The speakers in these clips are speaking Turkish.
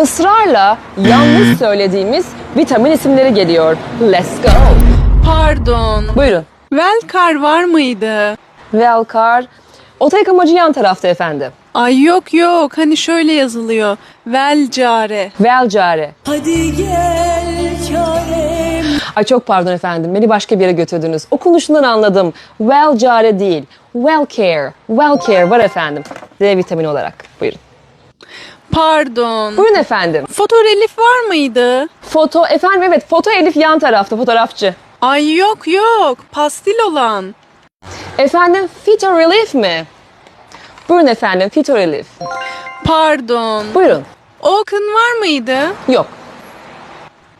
ısrarla yanlış söylediğimiz vitamin isimleri geliyor. Let's go. Pardon. Buyurun. Velkar var mıydı? Velkar. Oto yıkamacı yan tarafta efendim. Ay yok yok hani şöyle yazılıyor. Velcare. Velcare. Hadi gel çarem Ay çok pardon efendim. Beni başka bir yere götürdünüz. Okunuşundan anladım. Velcare değil. Well care. Well care var efendim. D vitamini olarak. Buyurun. Pardon. Buyurun efendim. Fotorelif var mıydı? Foto efendim evet foto Elif yan tarafta fotoğrafçı. Ay yok yok. Pastil olan. Efendim Fito Relief mi? Buyurun efendim Fito Relief. Pardon. Buyurun. Oaken var mıydı? Yok.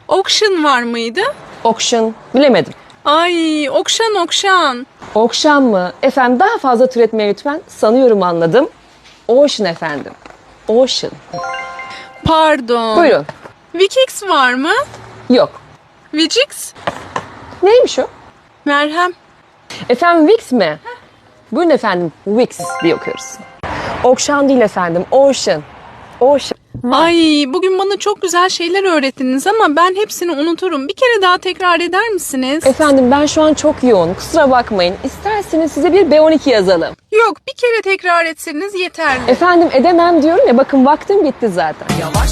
Auction var mıydı? Auction bilemedim. Ay okşan okşan. Okşan mı? Efendim daha fazla türetmeye lütfen. Sanıyorum anladım. Ocean efendim. Ocean. Pardon. Buyurun. Vikix var mı? Yok. Vicix? Neymiş o? Merhem. Efendim Wix mi? Buyurun efendim Wix diye okuyoruz. Okşan değil efendim. Ocean. Ocean. Ay bugün bana çok güzel şeyler öğrettiniz ama ben hepsini unuturum. Bir kere daha tekrar eder misiniz? Efendim ben şu an çok yoğun. Kusura bakmayın. İsterseniz size bir B12 yazalım. Yok bir kere tekrar etseniz yeterli. Efendim edemem diyorum ya bakın vaktim bitti zaten.